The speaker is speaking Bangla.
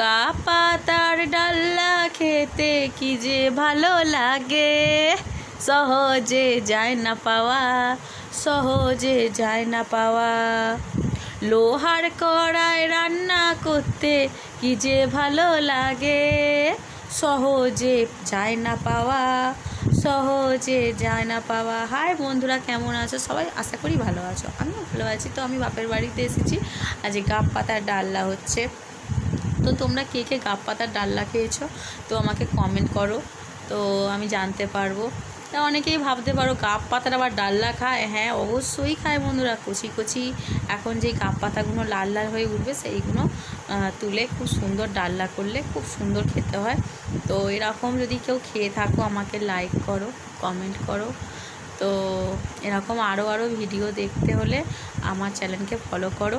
গা পাতার ডাল্লা খেতে কি যে ভালো লাগে। সহজে যায় না পাওয়া, সহজে যায় না পাওয়া। লোহার কড়ায় রান্না করতে কি যে ভালো লাগে। সহজে যায় না পাওয়া, সহজে যায় না পাওয়া। হাই বন্ধুরা, কেমন আছো? সবাই আশা করি ভালো আছো। আমিও ভালো আছি। তো আমি বাপের বাড়িতে এসেছি। আজ গাব পাতার ডাল্লা হচ্ছে। তো তোমরা কে কে গাব পাতার ডাল্লা খেয়েছো? তো আমাকে কমেন্ট করো। তো আমি জানতে পারব। তা অনেকেই ভাবতে পারো, গাব পাতার আবার ডাল্লা খায়? হ্যাঁ অবশ্যই খায় বন্ধুরা। কচি কচি এখন যে গাব পাতাগুলো লাল লাল হয়ে উঠবে, সেইগুলো তুলে খুব সুন্দর ডাল্লা করলে খুব সুন্দর খেতে হয়। তো এরকম যদি কেউ খেয়ে থাকো, আমাকে লাইক করো কমেন্ট করো। তো এরকম আরও আরও ভিডিও দেখতে হলে আমার চ্যানেলকে ফলো করো।